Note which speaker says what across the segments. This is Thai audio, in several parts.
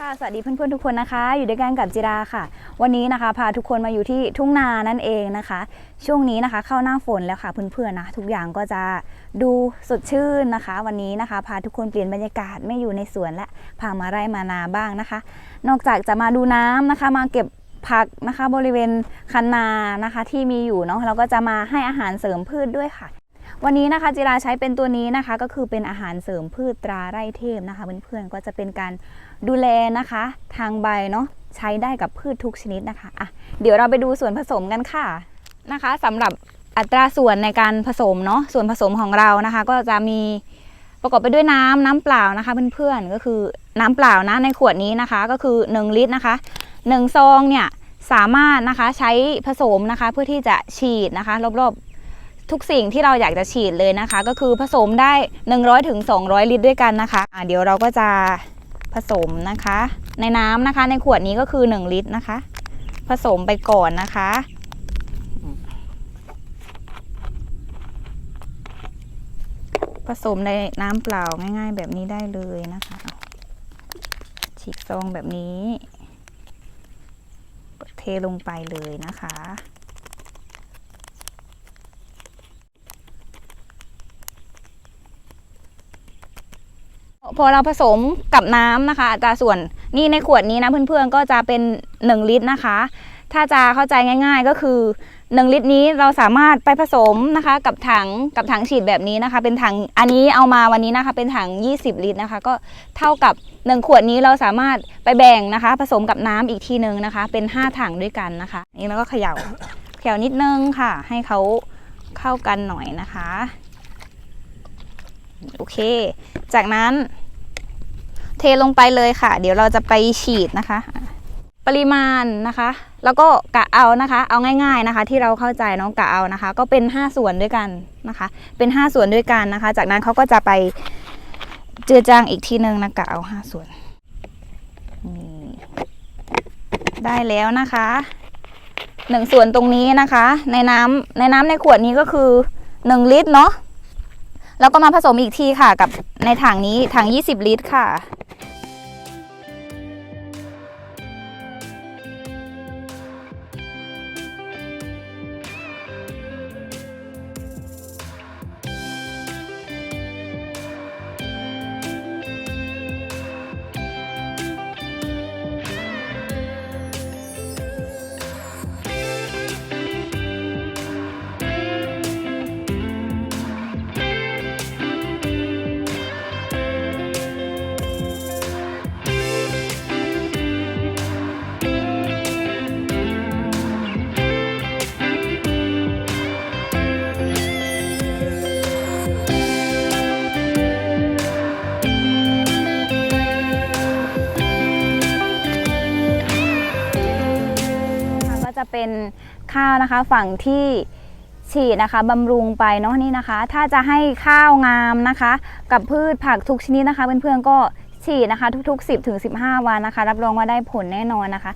Speaker 1: ค่ะสวัสดีเพื่อนๆทุกคนนะคะ อยู่ด้วยกันกับจิราค่ะ วันนี้นะคะพาทุกคนมาอยู่ที่ทุ่งนานั่นเองนะคะ ช่วงนี้นะคะเข้าหน้าฝนแล้วค่ะเพื่อนๆนะทุกอย่างก็จะดูสดชื่นนะคะ วันนี้นะคะ พาทุกคนเปลี่ยนบรรยากาศไม่อยู่ในสวนและพามาไร่มานาบ้างนะคะ นอกจากจะมาดูน้ำนะคะ มาเก็บผักนะคะบริเวณคันนานะคะที่มีอยู่เนาะเราก็จะมาให้อาหารเสริมพืชด้วยค่ะวันนี้นะคะจิราใช้เป็นตัวนี้นะคะก็คือเป็นอาหารเสริมพืชตราไร่เทพนะคะเพื่อนๆก็จะเป็นการ ดูแลนะคะ ทางใบเนาะใช้ได้กับพืชทุกชนิดนะคะอะเดี๋ยวเราไปดูส่วนผสมกันค่ะนะคะสำหรับอัตราส่วนในการผสมเนาะส่วนผสมของเรานะคะ ก็จะมีประกอบไปด้วยน้ำน้ำเปล่านะคะเพื่อนๆก็คือน้ำเปล่านะในขวดนี้นะคะก็คือ 1 ลิตรนะคะ 1 ซองเนี่ยสามารถนะคะใช้ผสมนะคะเพื่อที่จะฉีดนะคะ รอบๆทุกสิ่งที่เราอยากจะฉีดเลยนะคะ ก็คือผสมได้ 100ถึง200 ลิตรด้วยกันนะคะอะเดี๋ยวเราก็จะ ผสมนะคะ ในน้ำนะคะ ในขวดนี้ก็คือ 1 ลิตรนะคะ ผสมไปก่อนนะคะ ผสมในน้ำเปล่าง่ายๆ แบบนี้ได้เลยนะคะฉีกซองแบบนี้ เทลงไปเลยนะคะ พอเราผสมกับน้ำนะคะอัตราส่วนนี่ในขวดนี้นะเพื่อนๆก็จะเป็น 1 ลิตรนะคะ ถ้าจะเข้าใจง่าย ๆก็คือ 1 ลิตรนี้เราสามารถไปผสมนะคะ กับถังกับถังฉีดแบบนี้นะคะ เป็นถังอันนี้เอามาวันนี้นะคะ เป็นถัง 20 ลิตรนะคะ ก็เท่ากับ 1 ขวดนี้เราสามารถไปแบ่งนะคะ ผสมกับน้ำอีกทีนึงนะคะ เป็น 5 ถังด้วยกันนะคะนี่แล้วก็เขย่าเขย่านิดนึงค่ะ ให้เขาเข้ากันหน่อยนะคะ โอเค จากนั้น เทลงไปเลยค่ะ เดี๋ยวเราจะไปฉีดนะคะ ปริมาณนะคะ แล้วก็กะเอานะคะ เอาง่าย ๆนะคะ ที่เราเข้าใจเนาะกะเอานะคะ ก็เป็น 5 ส่วนด้วยกันนะคะ เป็น 5 ส่วนด้วยกันนะคะ จากนั้นเขาก็จะไปเจือจางอีกทีนึงนะกะเอา5ส่วนได้แล้วนะคะหนึ่งส่วนตรงนี้นะคะ ในน้ำในน้ำในขวดนี้ก็คือ1ลิตรเนาะแล้วก็มาผสมอีกทีค่ะ กับในถังนี้ถัง20ลิตรค่ะ จะเป็นข้าวนะคะ ฝั่งที่ฉีดนะคะบำรุงไปเนาะนี่นะคะ ถ้าจะให้ข้าวงามนะคะ กับพืชผักทุกชนิดนะคะเพื่อนๆก็ฉีดนะคะ ทุกๆ 10ถึง15 วันนะคะ รับรองว่าได้ผลแน่นอนนะคะ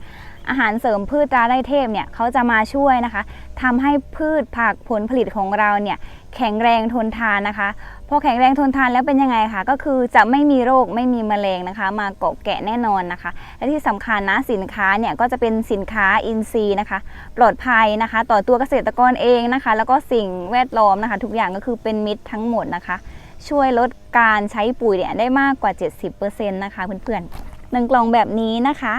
Speaker 1: อาหารเสริมพืชตราไร่เทพเนี่ยเขาจะมาช่วยนะคะทำให้พืชผักผลผลิตของเราเนี่ยแข็งแรงทนทานนะคะพอแข็งแรงทนทานแล้วเป็นยังไงคะก็คือจะไม่มีโรคไม่มีแมลงนะคะ มาเกาะแกะแน่นอนนะคะ และที่สำคัญนะสินค้าเนี่ยก็จะเป็นสินค้าอินทรีย์นะคะ ปลอดภัยนะคะ ต่อตัวเกษตรกรเองนะคะ แล้วก็สิ่งแวดล้อมนะคะ ทุกอย่างก็คือเป็นมิตรทั้งหมดนะคะ ช่วยลดการใช้ปุ๋ยเนี่ยได้มากกว่า 70%นะคะเพื่อนๆหนึ่งกล่องแบบนี้นะคะ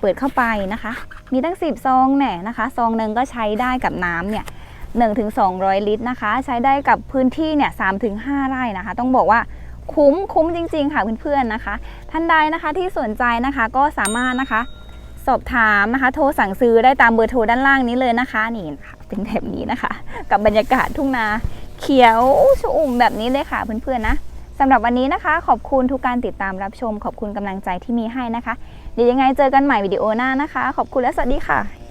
Speaker 1: เปิดเข้าไปนะคะ มีตั้ง 10 ซองแน่นะคะซองหนึ่งก็ใช้ได้กับน้ำเนี่ย1ถึง200ลิตรนะคะ ใช้ได้กับพื้นที่เนี่ย3ถึง5ไร่นะคะ ต้องบอกว่าคุ้มคุ้มจริง ๆ ค่ะเพื่อนๆนะคะ ท่านใดนะคะที่สนใจนะคะก็สามารถนะคะ สอบถามนะคะ โทรสั่งซื้อได้ตามเบอร์โทรด้านล่างนี้เลยนะคะ นี่นะคะเป็นแบบนี้นะคะ กับบรรยากาศทุ่งนาเขียวชอุ่มแบบนี้เลยค่ะเพื่อนๆนะสำหรับวันนี้นะคะ ขอบคุณทุกการติดตามรับชม ขอบคุณกำลังใจที่มีให้นะคะ เดี๋ยวยังไงเจอกันใหม่วิดีโอหน้านะคะ ขอบคุณและสวัสดีค่ะ